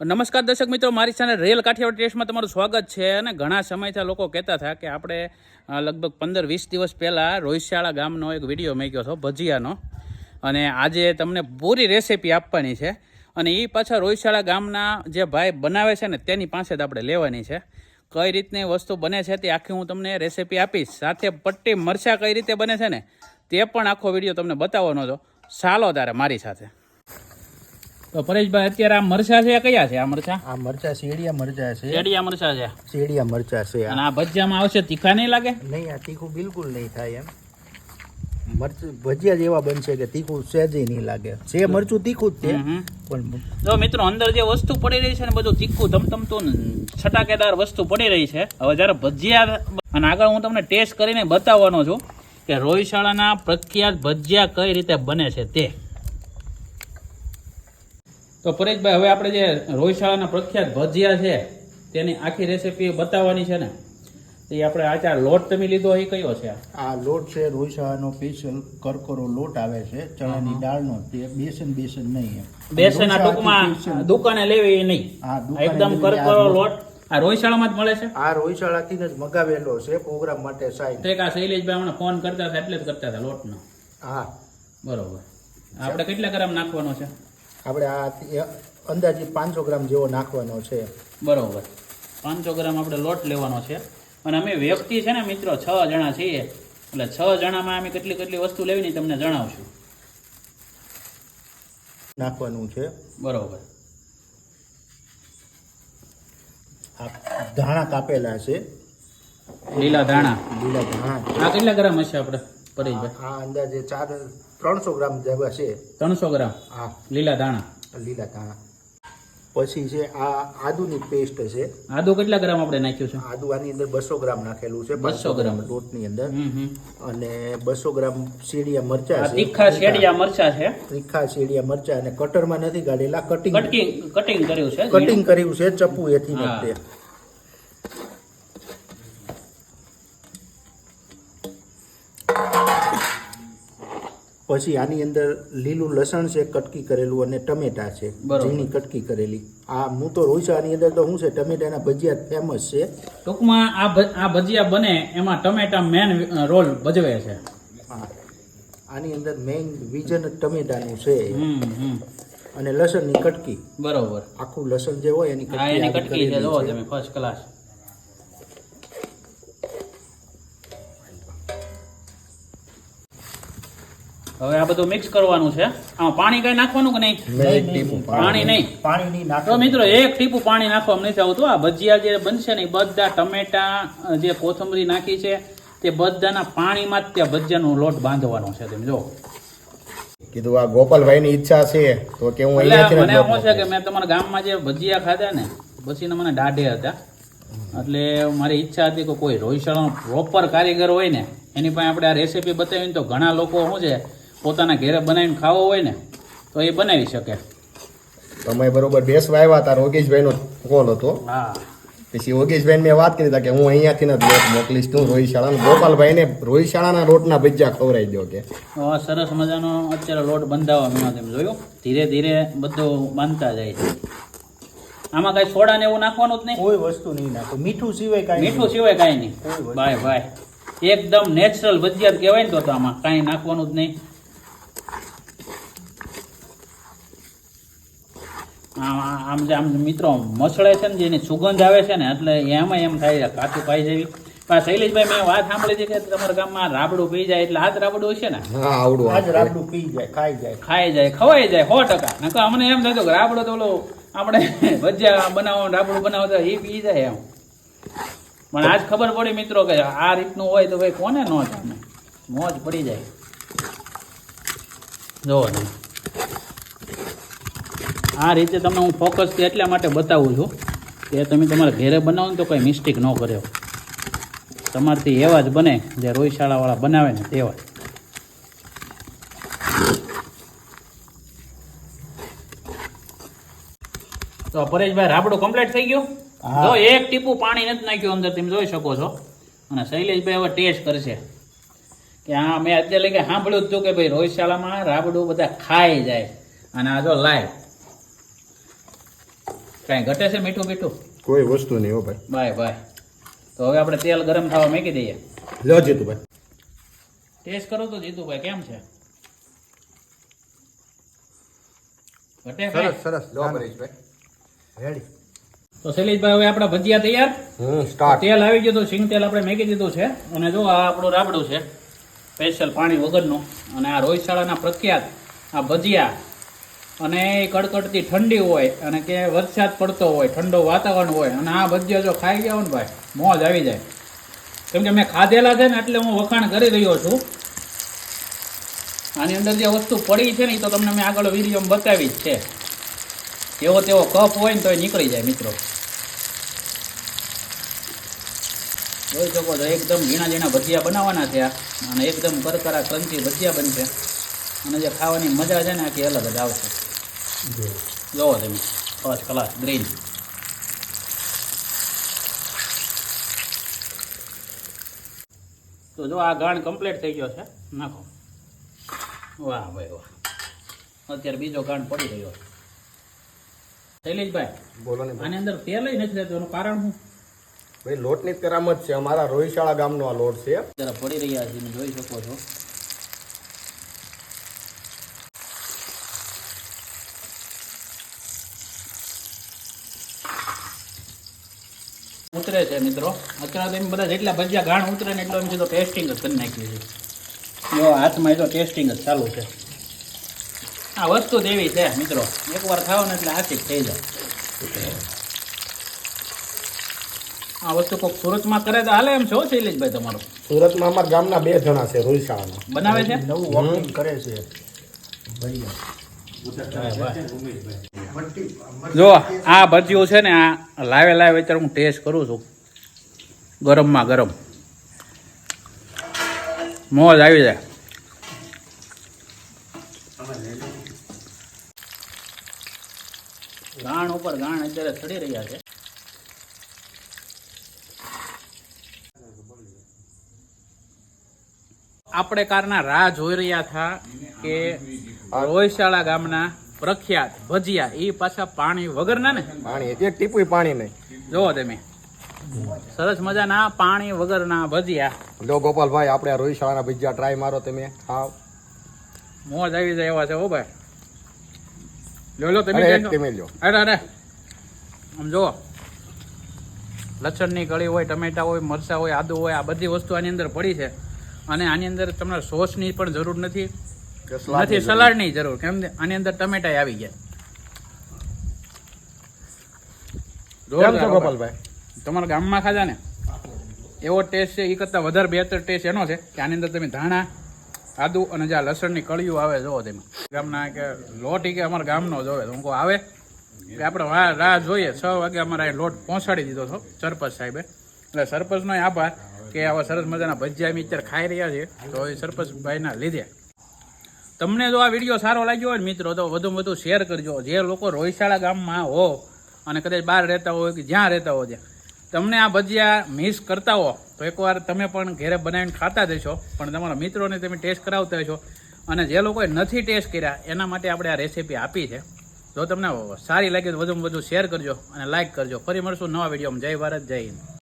નમસ્કાર દર્શક મિત્રો, મારી સાથે રેલ કાઠિયાવાડ ટેસ્ટમાં તમારું સ્વાગત છે અને ઘણા સમયથી લોકો કહેતા હતા કે આપણે લગભગ પંદર વીસ દિવસ પહેલાં રોહિશાળા ગામનો એક વીડિયો મૂક્યો હતો, ભજીયાનો. અને આજે તમને પૂરી રેસીપી આપવાની છે. અને એ પાછા રોહિશાળા ગામના જે ભાઈ બનાવે છે ને, તેની પાસે જ આપણે લેવાની છે. કઈ રીતની વસ્તુ બને છે તે આખી હું તમને રેસીપી આપીશ. સાથે પટ્ટી મરચાં કઈ રીતે બને છે ને, તે પણ આખો વીડિયો તમને બતાવવાનો હતો. ચાલો તારે મારી સાથે. તો પરેશભાઈ અત્યારે આ મરચા છે કયા છે આ મરચા? આ મરચા શેડિયા મરચા છે. શેડિયા મરચા છે. શેડિયા મરચા છે અને આ ભજીયામાં આવશે તીખા નહીં લાગે? નહીં આ તીખું બિલકુલ નહીં થાય એમ. મરચ ભજીયા જેવા બનશે કે તીખું સહેજે નહીં લાગે. છે મરચું તીખું જ છે. પણ જો મિત્રો અંદર જે વસ્તુ પડી રહી છે ને બધું તીખું ધમધમતું છટાકેદાર વસ્તુ પડી રહી છે. હવે જ્યારે ભજીયા અને આગળ હું તમને ટેસ્ટ કરીને બતાવવાનો છું કે રોહિશાળાના પ્રખ્યાત ભજીયા કઈ રીતે બને છે તે. તો પરેશભાઈ હવે આપણે જે રોહિશાળાના પ્રખ્યાત ભજીયા છે તેની આખી રેસીપી બતાવવાની છે ને? એ આપણે આચાર લોટ તમે લીધો એ કયો છે? આ? લોટ છે રોહિશાળાનો સ્પેશિયલ કરકરો લોટ આવે છે ચણાની દાળનો. તે બેસન બેસન નહીં બેસન આ ટૂંકમાં દુકાને લેવી એ નહીં. હા, એકદમ કરકરો લોટ. આ રોહિશાળામાં જ મળે છે? આ રોહિશાળાથી જ મગાવેલો છે પ્રોગ્રામ માટે સાહેબ તો એક આ શૈલેષભાઈ હમણાં ફોન કરતા હતા એટલે જ કરતા હતા લોટનો. હા. બરોબર. આપણે કેટલા ગ્રામ નાખવાનો છે? આપણે આ અંદાજે પાંચસો ગ્રામ જેવો નાખવાનો છે. બરોબર. પાંચસો ગ્રામ આપણે લોટ લેવાનો છે. અને અમે વ્યક્તિ છે ને મિત્રો છ જણા છીએ. એટલે છ જણામાં અમે કેટલી કેટલી વસ્તુ લેવી ને તમને જણાવશું. નાખવાનું છે. બરોબર. આ ધાણા કાપેલા છે. લીલા ધાણા. લીલા ધાણા. આ કેટલા ગ્રામ હશે આપણે પરેશભાઈ. આ અંદાજે ચાર ત્રણસો ગ્રામ જેવા છે. ત્રણસો ગ્રામ? હા. લીલા દાણા લીલા દાણા પછી છે આ આદુની પેસ્ટ છે. આદુ કેટલા ગ્રામ આપણે નાખ્યું છે? આદુ આની અંદર બસો ગ્રામ નાખેલું છે બસો ગ્રામ. લોટની અંદર. અને બસો ગ્રામ શેડિયા મરચા છે. તીખા શેડિયા મરચા છે. તીખા શેડિયા મરચા અને કટરમાં નથી ગાડેલા કટિંગ કટિંગ કટિંગ કર્યું છે કટિંગ કર્યું છે ચપ્પુ એથી પછી આની અંદર લીલું લસણ છે કટકી કરેલું અને ટમેટા છે. ઝીણી કટકી કરેલી. આ હું તો આની અંદર તો શું છે ટમેટાના ભજીયા ફેમસ છે. ટૂંકમાં આ આ ભજીયા બને એમાં ટમેટા મેન રોલ ભજવે છે. આની અંદર મેઇન વિઝન ટમેટાનું છે. અને લસણની કટકી. બરોબર. આખું લસણ જે હોય એની કટકી એની કટકી કટકી છે જો તમે ફર્સ્ટ ક્લાસ હવે આ બધું મિક્સ કરવાનું છે. આમાં પાણી કઈ નાખવાનું કે નહીં? પાણી નહીં. પાણી નહીં નાખો મિત્રો એક ટીપું પાણી નાખવા નથી આવતું. આ ભજીયા જે બનશે ને બધા ટમેટા જે કોથમરી નાખી છે તે બધાના પાણીમાં જ ત્યાં ભજીયાનો લોટ બાંધવાનો છે તમે જો. કીધું આ ગોપાલભાઈ ની ઈચ્છા છે તો કે હું અહીંયા મને શું છે કે મેં તમારા ગામમાં જે ભજીયા ખાધા ને પછી મને દાઢે હતા. એટલે મારી ઈચ્છા હતી કે કોઈ રોહિશાળાનો પ્રોપર કારીગર હોય ને એની પાસે આપણે આ રેસીપી બતાવીને તો ઘણા લોકો શું છે પોતાના ઘરે બનાવીને ખાવો હોય ને તો એ બનાવી શકે. તમે બરોબર બેસવા આવ્યા હતા યોગેશભાઈ નો કોલ હતો. હા. પછી યોગેશભાઈ મેં વાત કરી હતા કે હું અહીંયાથી જ લોટ મોકલીશ તું રોહિશાળા ગોપાલભાઈ ને રોહિશાળાના રોટના ભજીયા ખવડાવી દો કે. સરસ મજાનો અત્યારે લોટ બંધાવા મેં તેમ જોયું? ધીરે ધીરે બધું બાંધતા જાય છે. આમાં કઈ સોડા ને એવું નાખવાનું જ નહીં? કોઈ વસ્તુ નહીં નાખો. મીઠું સિવાય કાંઈ મીઠું સિવાય કાંઈ નહીં. ભાઈ બાય બાય. એકદમ નેચરલ ભજીયા જ કહેવાય ને તો તો આમાં કાંઈ નાખવાનું જ નહીં. આમ આમ જે આમ મિત્રો મસળે છે ને જેની સુગંધ આવે છે ને એટલે એમાં એમ થાય છે કાચું પાઈ જેવી. પણ શૈલેષભાઈ મેં વાત સાંભળી છે કે તમારા ગામમાં રાબડું પી જાય એટલે આજ રાબડું હશે ને? આવડું આજ રાબડું પી જાય ખાઈ જાય. ખાઈ જાય ખવાઈ જાય સો ટકા. નકર અમને એમ થતું કે રાબડો તો ઓલો આપણે ભજીયા બનાવો રાબડું બનાવો તો એ પી જાય એમ. પણ આજ ખબર પડી મિત્રો કે આ રીતનું હોય તો ભાઈ કોને નો જામે મોજ પડી જાય. જોવો આ રીતે તમને હું ફોકસ એટલા માટે બતાવું છું કે તમે તમારા ઘરે બનાવો ને તો કંઈ મિસ્ટેક ન કર્યો. તમારથી એવા જ બને જે રોઈશાળાવાળા બનાવે ને તેવા. તો પરેશભાઈ રાબડું કમ્પ્લીટ થઈ ગયું. જો એક ટીપું પાણી નથી નાખ્યું અંદર તમે જોઈ શકો છો. અને શૈલેષભાઈ હવે ટેસ્ટ કરશે કે હા મેં અત્યારે લઈ સાંભળ્યું જ હતું કે ભાઈ રોહિતશાળામાં રાબડું બધા ખાઈ જાય. અને આ જો લાઈવ કાંઈ ઘટે છે મીઠું મીઠું? કોઈ વસ્તુ નહીં હો ભાઈ. Bye bye. તો હવે આપણે તેલ ગરમ થવા મૂકી દઈએ. લો જીતુભાઈ. ટેસ્ટ કરો તો જીતુભાઈ કેમ છે? ઘટે સરસ સરસ. લો પરેશભાઈ. રેડી તો શૈલેષભાઈ હવે આપણા ભજીયા તૈયાર? સ્ટાર્ટ તેલ આવી ગયું તો સિંગ તેલ આપણે મેકી દીધું છે. અને જો આ આપણું રાબડું છે સ્પેશિયલ પાણી વગરનું. અને આ રોહિતશાળાના પ્રખ્યાત આ ભજીયા અને એ કડકડતી ઠંડી હોય અને કે વરસાદ પડતો હોય, ઠંડો વાતાવરણ હોય, અને આ ભજીયા જો ખાઈ ગયા હોય ને ભાઈ, મોજ આવી જાય. કેમ કે મેં ખાધેલા છે ને એટલે હું વખાણ કરી રહ્યો છું. આની અંદર જે વસ્તુ પડી છે ને એ તો તમને મેં આગળ વિડીયોમાં બતાવી જ છે. એવો તેવો કફ હોય ને તો એ નીકળી જાય મિત્રો. જોઈ શકો છો, એકદમ ઝીણા ઝીણા ભજીયા બનાવવાના છે અને એકદમ કરકરા ક્રંચી ભજીયા બનશે. અને જે ખાવાની મજા છે ને આખી અલગ જ આવશે. જોવો તમે ફર્સ્ટ ક્લાસ ગ્રીન તો જો આ ગાણ કમ્પ્લીટ થઈ ગયો છે. નાખો. વાહ ભાઈ વાહ. અત્યારે બીજો ગાણ પડી રહ્યો છે. શૈલેષભાઈ બોલો ને આની અંદર તેલ નથી રહેતું એનું કારણ શું? ભાઈ લોટની જ કરામત છે. અમારા રોહિશાળા ગામનો આ લોટ છે. જરા પડી રહ્યા છે તમે જોઈ શકો છો. ઉતરે છે મિત્રો. અત્યારે તો એમ બધા જેટલા ભજીયા ગાણ ઉતરે ને એટલો એમ સીધો ટેસ્ટિંગ જ કરી નાખીએ છીએ. જો હાથમાં એ તો ટેસ્ટિંગ જ ચાલુ છે. આ વસ્તુ જ એવી છે મિત્રો. એકવાર ખાવ ને એટલે હાથી થઈ જાય. આ વસ્તુ કોઈ સુરતમાં કરે તો હાલે એમ છો શૈલેષભાઈ તમારું? સુરતમાં અમારા ગામના બે જણા છે રોહિશાળાના બનાવે છે? નવું વોકિંગ કરે છે. ભજીયા જો આ ભજીયું છે ને આ લાવે લાવે અત્યારે હું ટેસ્ટ કરું છું. ગરમમાં ગરમ. મોજ આવી જાય. ગાણ ઉપર ગાણ અત્યારે ચડી રહ્યા છે. આપણે કારના રાહ જોઈ રહ્યા હતા કે રોહિશાળા ગામના પ્રખ્યાત ભજીયા એ પાછા પાણી વગરના ને? પાણી એક ટીપુય પાણી નહીં. જોવો તમે. સરસ મજાના પાણી વગરના ભજીયા. લો ગોપાલભાઈ આપણે આ રોહિશાળાના ભજીયા ટ્રાય મારો તમે. ખાવ મોજ આવી જાય એવા છે હો ભાઈ. લો લો તમે? તમે લ્યો. અરે અરે. આમ જુઓ. લસણની કળી હોય ટમેટા હોય મરચાં હોય આદુ હોય આ બધી વસ્તુ આની અંદર પડી છે. અને આની અંદર તમને સોસની પણ જરૂર નથી. કે સલાડની જરૂર. કેમ આની અંદર ટમેટા આવી ગયા. કેમ છો. ગોપાલભાઈ? તમારા ગામમાં ખાધા ને? એવો ટેસ્ટ છે એ કરતાં વધારે બહેતર ટેસ્ટ એનો છે કે આની અંદર તમે ધાણા આદુ અને જે લસણની કળીઓ આવે જોવો તેમાં. ગામના કે લોટ કે અમારા ગામનો જોવે તો હું આવે? કે આપણે રાહ જોઈએ. છ વાગે અમારે અહીં લોટ પહોંચાડી દીધો હતો સરપંચ સાહેબે. એટલે સરપંચનો આભાર કે આવા સરસ મજાના ભજીયા અમે અત્યારે ખાઈ રહ્યા છીએ તો એ સરપંચભાઈના લીધે. તમને જો આ વીડિયો સારો લાગ્યો હોય મિત્રો, તો વધુમાં વધુ શેર કરજો. જે લોકો રોહિશાળા ગામમાં હો અને કદાચ બહાર રહેતા હોય કે જ્યાં રહેતા હોય તમને આ ભજીયા મિસ કરતા હો, તો એકવાર તમે પણ ઘરે બનાવીને ખાતા જશો. પણ તમારા મિત્રોને તમે ટેસ્ટ કરાવતા હશો અને જે લોકોએ નથી ટેસ્ટ કર્યા, એના માટે આપણે આ રેસીપી આપી છે. જો તમને સારી લાગી તો વધુમાં વધુ શેર કરજો અને લાઇક કરજો. ફરી મળશું નવા વિડીયોમાં. જય ભારત, જય હિન્દ.